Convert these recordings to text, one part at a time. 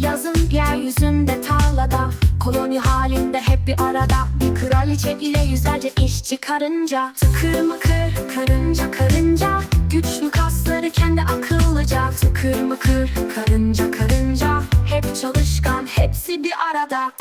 Yazın yeryüzünde tarlada. Koloni halinde hep bir arada Bir kraliçe ile yüzlerce işçi karınca Tıkır mıkır karınca karınca Güçlü kasları kendi akıllıca. Tıkır mıkır karınca karınca Hep çalışkan hepsi bir arada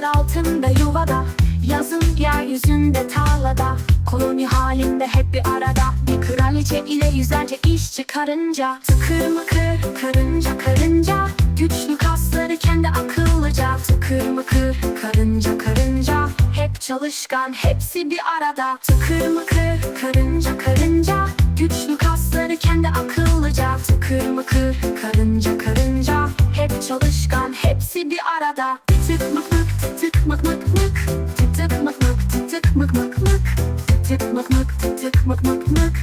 yer altında yuvada Yazın yeryüzünde tarlada Koloni halinde hep bir arada Bir kraliçe ile yüzlerce işçi karınca Tıkır mıkır karınca karınca Güçlü kasları kendi akıllıca Tıkır mıkır karınca karınca Hep çalışkan hepsi bir arada Tıkır mıkır karınca karınca Güçlü kasları kendi akıllıca Tıkır mıkır karınca karınca Hep çalışkan hepsi bir arada Tık mık Tık mık mık tık mık mık mık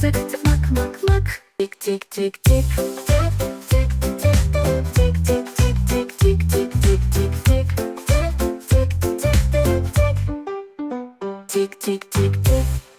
Tık tık mık mık mık Tik tik tik tik Tik tik tik tik